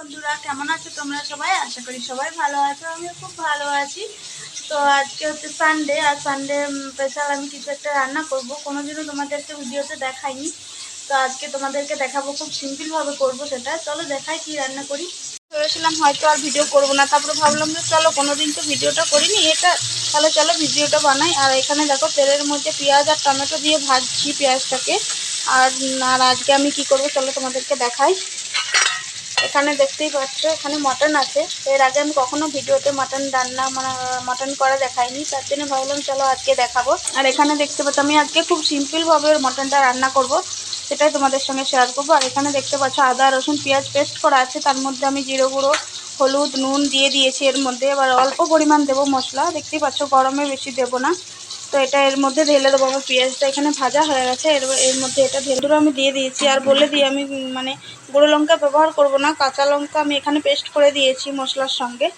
বন্ধুরা, কেমন আছো তোমরা সবাই? আশা করি সবাই ভালো আছো, আমিও খুব ভালো আছি। তো আজকে হচ্ছে সানডে আর সানডে স্পেশাল আমি কিছু একটা রান্না করব। কোনোদিনও তোমাদেরকে ভিডিওতে দেখাইনি। তো আজকে তোমাদেরকে দেখাবো, খুব সিম্পলভাবে করব সেটা। চলো দেখাই কি রান্না করি। ভেবেছিলাম হয়তো আর ভিডিও করব না, তারপরে ভাবলাম যে চলো, কোনোদিন তো ভিডিওটা করিনি। এটা, তাহলে চলো ভিডিওটা বানাই। আর এখানে দেখো, তেলের মধ্যে পেঁয়াজ আর টমেটো দিয়ে ভাজছি পেঁয়াজটাকে। আর আর আজকে আমি কি করব, চলো তোমাদেরকে দেখাই। এখানে দেখতেই পাচ্ছ, এখানে মটন আছে। এর আগে আমি কখনো ভিডিওতে মটন রান্না মানে মটন করা দেখাইনি, তার জন্য ভাবলাম চলো আজকে দেখাবো। আর এখানে দেখতে পাচ্ছ, আমি আজকে খুব সিম্পলভাবে মটনটা রান্না করব, সেটাই তোমাদের সঙ্গে শেয়ার করব। আর এখানে দেখতে পাচ্ছ, আদা, রসুন, পেঁয়াজ পেস্ট করা আছে, তার মধ্যে আমি জিরো গুঁড়ো, হলুদ, নুন দিয়ে দিয়েছি এর মধ্যে। এবার অল্প পরিমাণ দেবো মশলা। দেখতেই পাচ্ছ, গরমে বেশি দেবো না। তো এটা এর মধ্যে ঢেলে দেবো। আমার পেঁয়াজটা এখানে ভাজা হয়ে গেছে। এর এর মধ্যে এটা ঢেলে ধরে আমি দিয়ে দিয়েছি। আর বলে দিই, আমি মানে গুঁড়ো লঙ্কা ব্যবহার করব না। কাঁচা লঙ্কা আমি এখানে পেস্ট করে দিয়েছি মশলার সঙ্গে।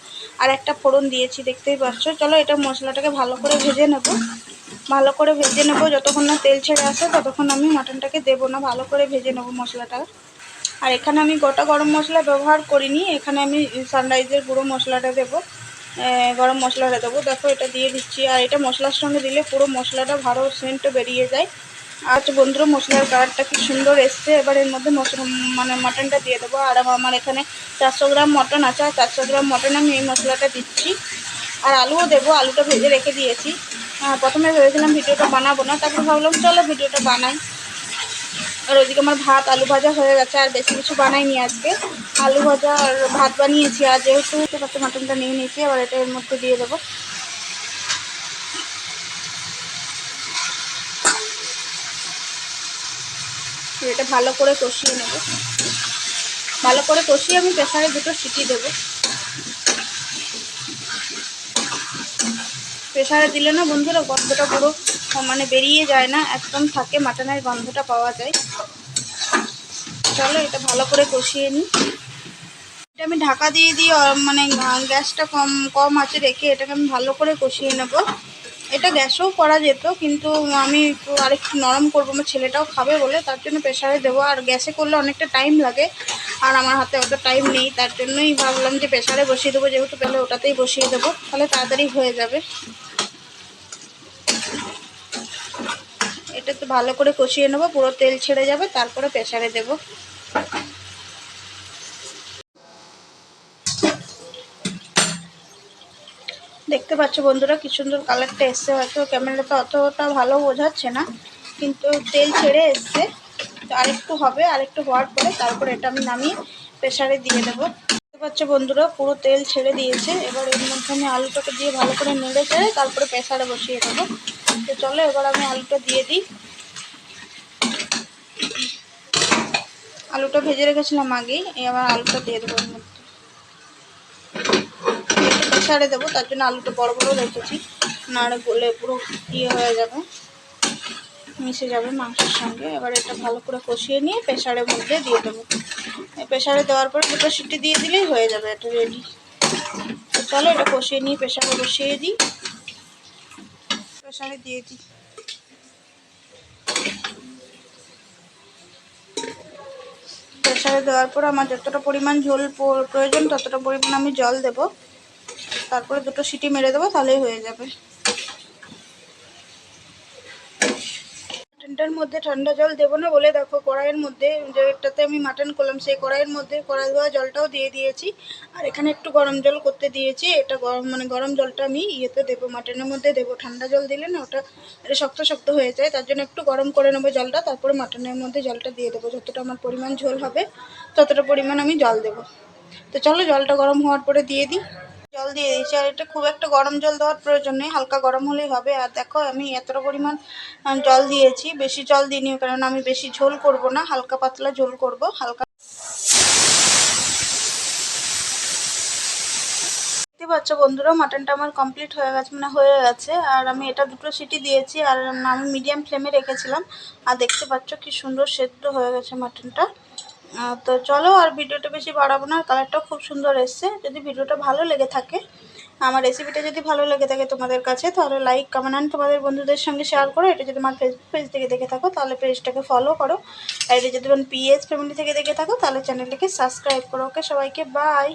আর একটা ফোড়ন দিয়েছি, দেখতেই পাচ্ছ। চলো এটা মশলাটাকে ভালো করে ভেজে নেব। ভালো করে ভেজে নেব। যতক্ষণ না তেল ছেড়ে আসে, ততক্ষণ আমি মাটনটাকে দেবো না। ভালো করে ভেজে নেব মশলাটা। আর এখানে আমি গোটা গরম মশলা ব্যবহার করিনি। এখানে আমি সানরাইজের গুঁড়ো মশলাটা দেবো। গরম মশলাটা দেবো। দেখো, এটা দিয়ে দিচ্ছি। আর এটা মশলার সঙ্গে দিলে পুরো মশলাটা ভালো সেন্টও বেরিয়ে যায়। আর বন্ধুরা, মশলার কালারটা কি সুন্দর এসছে। এবার এর মধ্যে মশলা মানে মাটনটা দিয়ে দেবো। আর আমার এখানে চারশো গ্রাম মটন আছে। আর চারশো গ্রাম মটন আমি এই মশলাটা দিচ্ছি। আর আলুও দেবো। আলুটা ভেজে রেখে দিয়েছি। প্রথমে ভেবেছিলাম ভিডিওটা বানাবো না। তারপর ভাবলাম, চলো ভিডিওটা বানাই। আর ওইদিকে আমার ভাত, আলু ভাজা হয়ে গেছে। আর বেশি কিছু বানাইনি আজকে। আলু ভাজা আর ভাত বানিয়েছি, আর যেহেতু মাটনটা নিয়ে নিয়েছি, এবার এটা এর মধ্যে দিয়ে দেবো। এটা ভালো করে কষিয়ে নেব। ভালো করে কষিয়ে আমি প্রেসারে দুটো সিটি দেবো। প্রেসারে দিলে না বন্ধুরা গন্ধটা পুরো মানে বেরিয়ে যায় না, একদম থাকে, মাটনের গন্ধটা পাওয়া যায়। চলো এটা ভালো করে কষিয়ে নিই এটা আমি ঢাকা দিয়ে আহ, মানে গ্যাসটা কম কম আছে রেখে এটাকে আমি ভালো করে কষিয়ে নেব। এটা গ্যাসেও করা যেত কিন্তু আমি একটু আরেকটু নরম করব আমার ছেলেটাও খাবে বলে তার জন্য প্রেশারে দেবো। আর গ্যাসে করলে অনেকটা টাইম লাগে আর আমার হাতে অত টাইম নেই তার জন্যই ভাবলাম যে প্রেশারে বসিয়ে দেবো যেহেতু পেলে ওটাতেই বসিয়ে দেবো তাহলে তাড়াতাড়ি হয়ে যাবে। এটা তো ভালো করে কষিয়ে নেব, পুরো তেল ছেড়ে যাবে, তারপরে প্রেসারে দেবো। দেখতে পাচ্ছ বন্ধুরা কি সুন্দর কালারটা এসছে, হয়তো ক্যামেরাটা অতটা ভালো বোঝাচ্ছে না, কিন্তু তেল ছেড়ে এসছে। তো আরেকটু হবে, আরেকটু হওয়ার পরে তারপরে এটা আমি নামিয়ে প্রেসারে দিয়ে দেবো। দেখতে পাচ্ছ বন্ধুরা, পুরো তেল ছেড়ে দিয়েছে, এবার এর মধ্যে আমি আলুটাকে দিয়ে ভালো করে নেড়ে চেড়ে তারপরে প্রেসারে বসিয়ে দেবো। তো চলো, এবার আমি আলুটা দিয়ে দিই। আলুটা ভেজে রেখেছিলাম আগেই এবার আলুটা দিয়ে দেবো প্রেসারে দেবো, তার জন্য আলুটা বড় বড় রেখেছি নাড়ে গলে পুরো ইয়ে হয়ে যাবে, মিশে যাবে মাংসের সঙ্গে। এবার এটা ভালো করে কষিয়ে নিয়ে প্রেশারের মধ্যে দিয়ে দেবো। প্রেসারে দেওয়ার পরে দুটো সিটি দিয়ে দিলেই হয়ে যাবে, এটা রেডি চলো, এটা কষিয়ে নিয়ে প্রেসারে বসিয়ে দিই। প্রেসারে দিয়ে দিই। প্রেসারে দেওয়ার পর আমার যতটা পরিমাণ ঝোল প্রয়োজন, ততটা পরিমাণ আমি জল দেব। তারপরে দুটো সিটি মেরে দেবো, তাহলেই হয়ে যাবে। মাটনটার মধ্যে ঠান্ডা জল দেবো না বলে দেখো কড়াইয়ের মধ্যে যেটাতে আমি মাটন করলাম, সেই কড়াইয়ের মধ্যে কড়াই ধোয়া জলটাও দিয়ে দিয়েছি। আর এখানে একটু গরম জল করতে দিয়েছি, এটা গরম মানে গরম জলটা আমি ইয়েতে দেবো মাটনের মধ্যে দেবো। ঠান্ডা জল দিলে না ওটা এটা শক্ত শক্ত হয়ে যায়, তার জন্য একটু গরম করে নেব জলটা, তারপরে মাটনের মধ্যে জলটা দিয়ে দেবো। যতটা আমার পরিমাণ ঝোল হবে, ততটা পরিমাণ আমি জল দেবো। তো চলো জলটা গরম হওয়ার পরে দিয়ে দিই। জল দিয়ে দিয়েছি। আর এটা খুব একটা গরম জল দেওয়ার প্রয়োজন নেই, হালকা গরম হলেই হবে। আর দেখো, আমি এতটা পরিমাণ জল দিয়েছি, বেশি জল দিইনি, কারণ আমি বেশি ঝোল করব না, হালকা পাতলা ঝোল করব, হালকা দেখতে পাচ্ছ বন্ধুরা মাটনটা আমার কমপ্লিট হয়ে গেছে মানে হয়ে গেছে। আর আমি এটা দুটো সিটি দিয়েছি, আর আমি মিডিয়াম ফ্লেমে রেখেছিলাম। আর দেখতে পাচ্ছ কি সুন্দর সেদ্ধ হয়ে গেছে মাটনটা তো চলো আর ভিডিওটা বেশি বাড়াবো না কালারটাও খুব সুন্দর এসছে। যদি ভিডিওটা ভালো লেগে থাকে, আমার রেসিপিটা যদি ভালো লেগে থাকে তোমাদের কাছে, তাহলে লাইক কমেন্ট আন তোমাদের বন্ধুদের সঙ্গে শেয়ার করো। এটা যদি আমার ফেসবুক পেজ থেকে দেখে থাকো, তাহলে পেজটাকে ফলো করো। আর এটা যদি তোমার পিএস ফ্যামিলি থেকে দেখে থাকো, তাহলে চ্যানেলটাকে সাবস্ক্রাইব করো। ওকে সবাইকে বাই